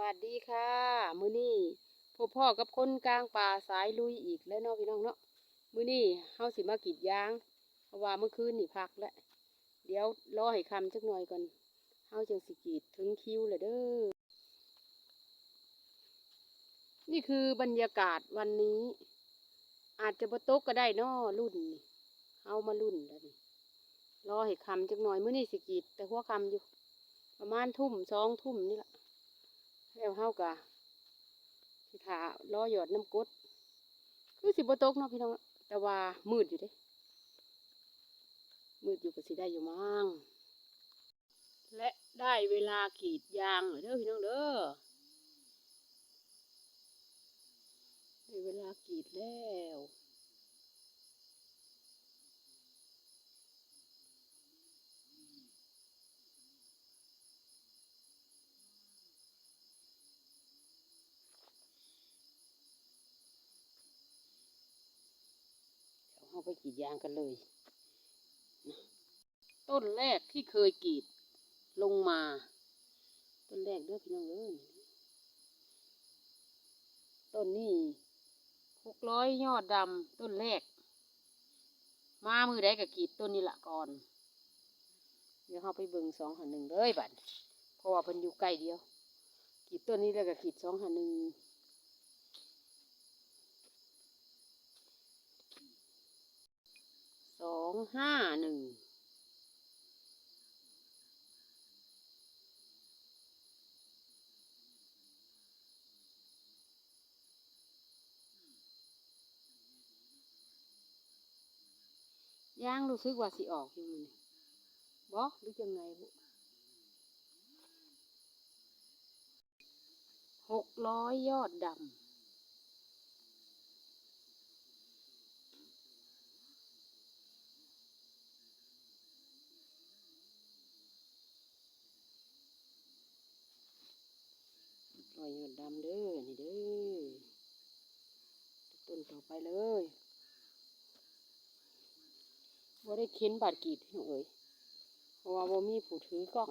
วัสดีค่ะ มือนี้พ่อพ่อกับคนกลางป่าสายลุยอีกแล้วเนาะพี่น้องเนาะมือนี้เฮาสิมากรีดยางเพราะว่าเมื่อคืนนี่พักแล้วเดี๋ยวรอให้คำจักหน่อยก่อนเฮาจังสิกรีดถึงคิวเลยเด้อนี่คือบรรยากาศวันนี้ อาจจะบ่ตกก็ได้นาะรุ่นนี่เฮามารุ่นแล้วนี่รอให้คำจักหน่อยมื้อนี้สิกรีดแต่หัวคำอยู่ ประมาณทุ่มสองทุ่มนี่แหละ แล้วเฮากะสิถาล้อหยอดน้ำกดคือสิบ่ตกเนาะพี่น้องแต่ว่ามืดอยู่เด้มืดอยู่ก็สิได้อยู่มั้งและได้เวลากรีดยางเด้อพี่น้องเด้อได้เวลากรีดแล้ว เดี๋ยวเรา ไปกรีดยางกันเลย ต้นแรกที่เคยกรีดลงมา ต้นแรกเด้อพี่น้องเอ้ยต้นนี้หกร้อยยอดดำต้นแรก มามือใดก็กรีดต้นนี้ละก่อน เดี๋ยวเราไปเบิ่งสองหันหนึ่งเลยบัดเพราะว่าเพิ่นอยู่ใกล้เดียวกรีดต้นนี้แล้วก็กรีดสองหันหนึ่ง สองห้าหนึ่งย่างรู้สึกว่าสิออกอยู่มันบ่หรือยังไงบุหกร้อยยอดดำ ร อยหยดดำเด้อ นี่เด้อ ต้นต่อไปเลยว่าได้เค้นบาดกรีดพี่น้องเอ๋ยเพราะว่าบ่มีผู้ถือกล้อง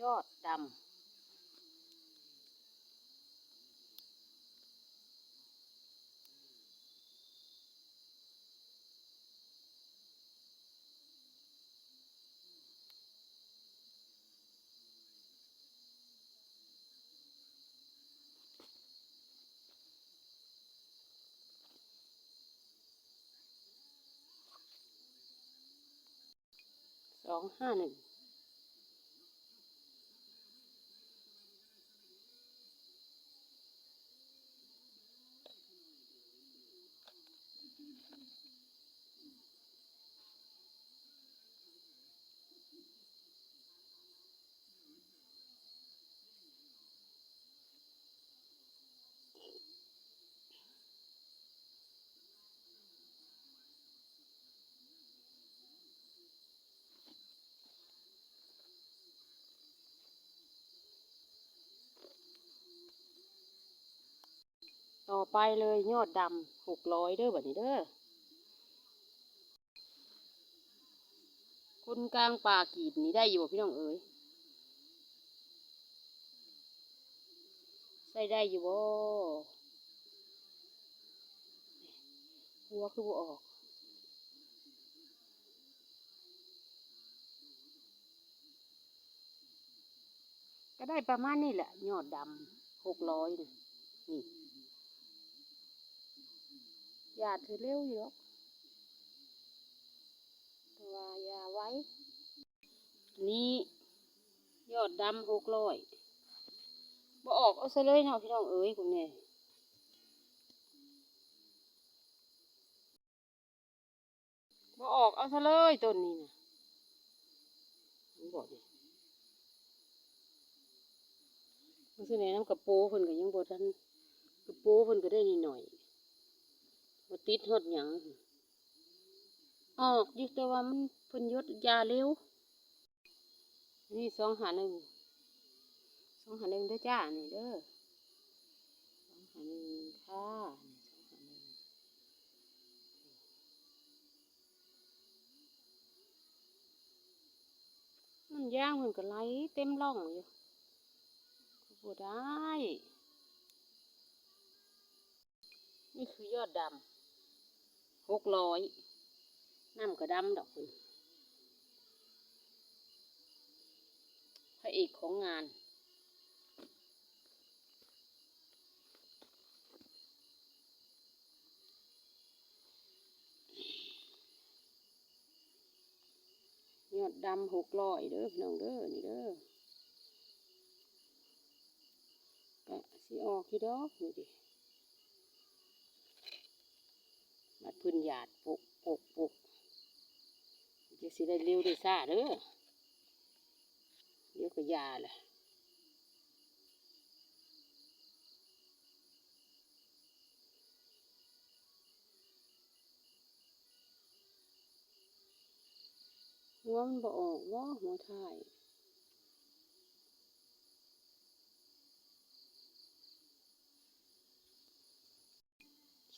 ยอดดำ องห้าหนึ่ง ต่อไปเลยยอดดำหกร้อยเด้อแบบนี้เด้อคนกลางป่ากีดนี่ได้อยู่บ่พี่น้องเอ๋ยใส่ได้อยู่บ่หัวคือบ่ออกก็ได้ประมาณนี้แหละ ยอดดำหกร้อยนี่ นี่ยาถือเร็วอยู่หรอกแต่ว่ายาไว้ นี่ยอดดำหกร้อยบ่ออกเอาซะเลยเนาะพี่น้องเอ๋ยคุณเนี่ยบ่ออกเอาซะเลยต้นนี้นะมันบอกเนี่ยมันคือในน้ำกระโปงเพิ่นก็ยังบ่ทันกระโปงเพิ่นก็ได้นิดหน่อย บ่ติดฮอดหยังออกอยู่แต่ว่ามันเพิ่นยดยาเร็ว นี่สองหาหนึ่งสองหาหนึ่งเด้อจ้านี่เด้อสองหาหนึ่งค่ะนี่สองหาหนึ่งมันย่างมันก็ไหลเต็มร่องอยู่บ่ได้ นี่คือยอดดำ หกร้อยน้ำก็ดำดอกคุณพระเอกของงาน ยอดดำหกร้อยเด้อพี่น้องเด้อนี่เด้อก็สิออกที่ดอกนี่ดิ พื้นหยาดปุกปุกปุกจะสิได้เร็วได้ซ่าเด้อเดี๋ยวก็ยาแหละหัวมันบ่ออกว่าหัวท้าย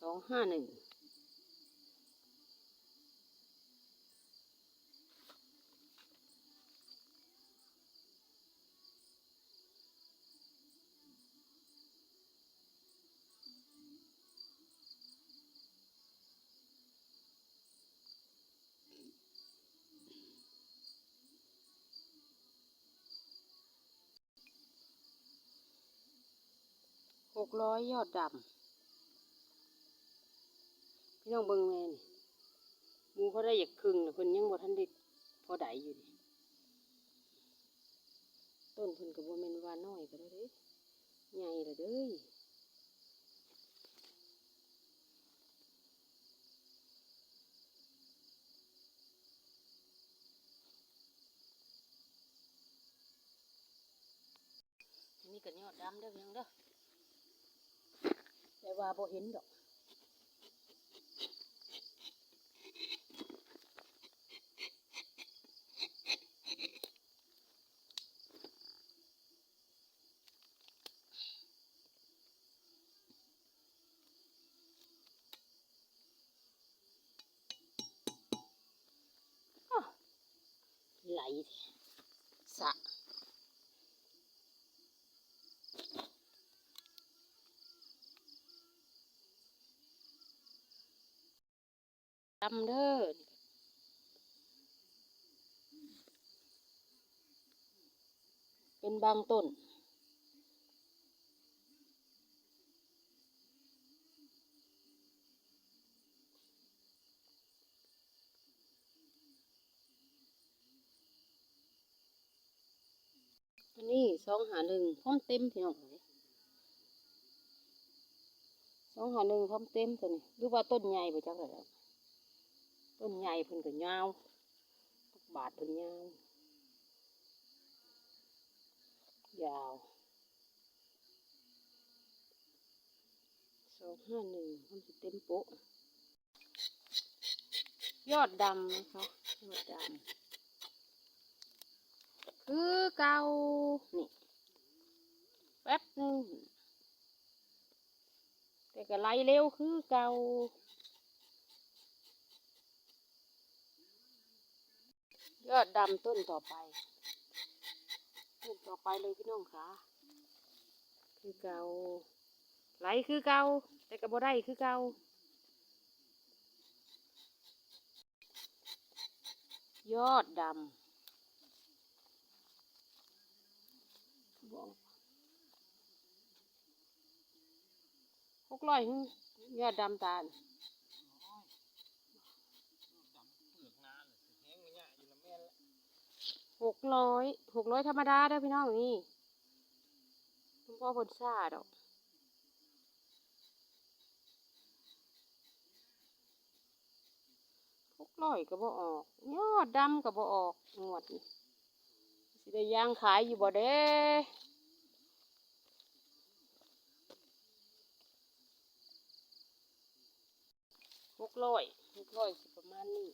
สองห้าหนึ่ง หกร้อยยอดดำพี่น้องเบิ่งแม่นี่มูเขาได้อยากครึ่งน่ะเพิ่นยังบ่ทันได้พอได้อยู่ดิต้นเพิ่นก็บ่แม่นว่าน้อยก็ได้เด้ใหญ่ละเด้ยอันนี้ก็ยอดดำเด้อพี่น้องเด้อ ว่าบ่เห็นดอกอ้ไหลสะ ดำเด้อเป็นบางต้นอันนี้สองหาหนึ่งพร้อมเต็มพี่น้องเลยสองหาหนึ่งพร้อมเต็มตัวนี้หรือว่าต้นใหญ่ไปจังเลยแล้ว ต้นใหญ่เพิ่นก็ยาวบาทเพิ่นยาวยาวสองห้าหนึ่งพร้อมสิเต็มโป๊ะยอดดำนะคะยอดดำคือเก่านี่แป๊บหนึ่งแต่ก็ไล่เร็วคือเก่า ยอดดำต้นต่อไป ต้นต่อไปเลยพี่น้องคะคือเกาไหลคือเกาแต่ก็บ่ได้คือเก่ายอดดำบอกหกร้อยหึยอดดำตาล หกร้อยหกร้อยธรรมดาเด้อพี่น้องนี่คุณพ่อผลซาดอกหกร้อยก็บ่ออก ยอดดำก็บ่ออกงวดนี่สิได้ย่างขายอยู่บ่เด้หกร้อยหกร้อยสิประมาณนี้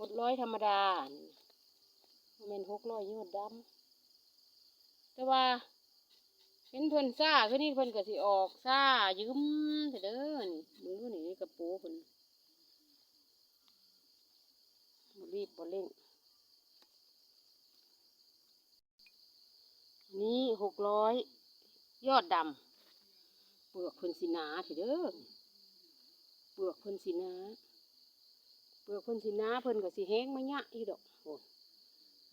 หกร้อยธรรมดานี่ บ่แม่นหกร้อยยอดดำแต่ว่าเห็นเพิ่นซ่าคือนี่เพิ่นก็สิออกซ่ายืมเถอเด้อนี่มึงดูนี่กระโปรงเพิ่นบรีบบ่เร่งนี่หกร้อยยอดดำเปลือกเพิ่นสีนาเถอะเด้อเปลือกเพิ่นสีนาเปลือกเพิ่นสีนาเพิ่นก็สิแห้งมาหยะอีดอกโอ้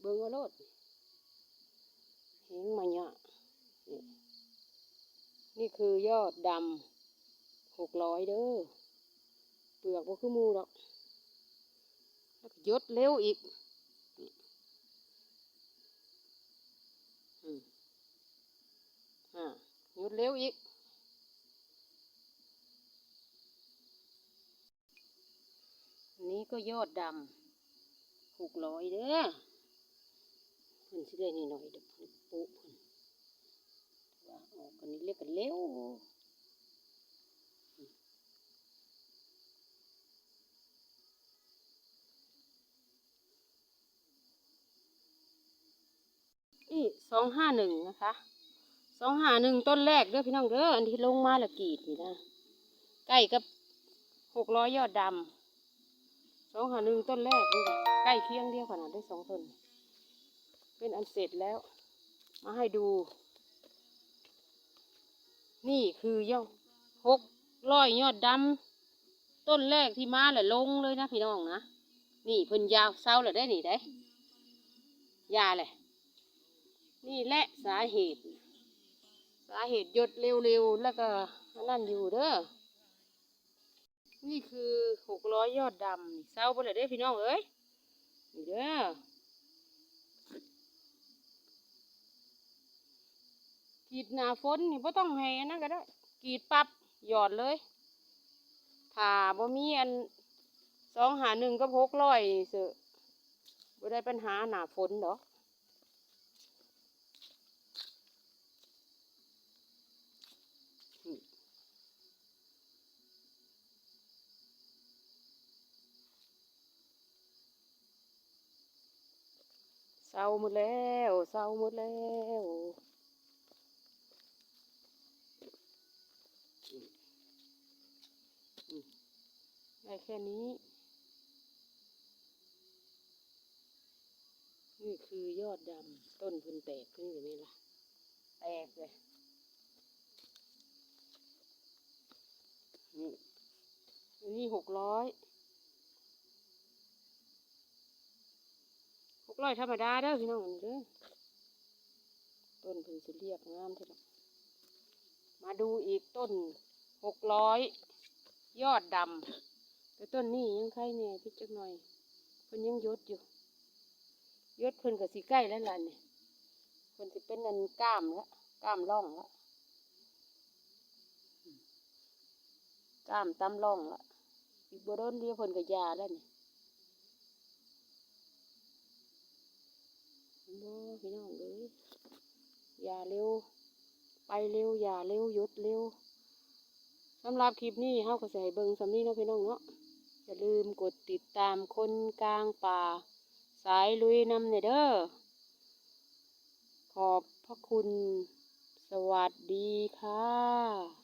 เบิ่งเอาโลดแห้งมาหยะนี่นี่คือยอดดำหกร้อยเด้อ เปลือกบ่คือหมูดอกแล้วก็ยดเร็วอีกอ่ายุดเร็วอีกนี้ก็ยอดดำหกร้อยเด้อ สิได้นี่หน่อยเด้อเพิ่นปุ๊พิ่นว่าออกกันนี้เรียกกันเร็วนี่สองห้าหนึ่งนะคะสองห้าหนึ่งต้นแรกเด้อพี่น้องเด้ออันที่ลงมาละกีดนี่นะใกล้กับหกร้อยยอดดำสองห้าหนึ่งต้นแรกนี่แหละใกล้เคียงเดียวขนาดได้สองต้น เป็นอันเสร็จแล้ว มาให้ดู นี่คือยอดหกร้อยยอดดำต้นแรกที่มาแหละลงเลยนะพี่น้องนะนี่เพิ่นยาวเศร้าเลยได้นี่ได้ยาเลยนี่แหละสาเหตุ สาเหตุหยดเร็วๆแล้วก็นั่นอยู่เด้อนี่คือหกร้อยยอดดำเศร้าไปเลยเด้พี่น้องเอ้ยนี่เด้อ กรีดหนาฝนนี่บ่ต้องให้อันนั่นก็ได้กรีดปับหยอดเลยถ้าบ่มีอันสองหาหนึ่งก็พกร้อยเสอบ่ได้ปัญหาหนาฝนดอกเศร้าหมดแล้วเศร้าหมดแล้วอืมอืม ได้แค่นี้ นี่คือยอดดำต้นพิ่นแตกขึ้นอยู่ไหมล่ะ แตกเลยนี่นี่หกร้อยหกร้อยธรรมดาเด้อพี่น้องเด้อต้นเพิ่นสิเรียกงามเท่าไหร่มาดูอีกต้นหกร้อยยอดดำ แต่ต้นนี้ยังไข่เนี่ยพี่จักหน่อยเพิ่นยังยศอยู่ยศเพิ่นก็สิใกล้แล้วล่ะเนี่ยเพิ่นสิเป็นนันก้ามแล้วก้ามร่องแล้วก้ามตำร่องแล้วอีกบ่โดนเดียวเพิ่นก็ยาแล้วเนี่ยโอ้พี่น้องเอ้ยอย่าเร็ว ไปเร็วอย่าเร็วยุดเร็วสำหรับคลิปนี้เฮาก็สิให้เบิงสำนี้เนาะพี่น้องเนาะ อย่าลืมกดติดตามคนกลางป่า สายลุยนำเนเด้อขอบพระคุณ สวัสดีค่ะ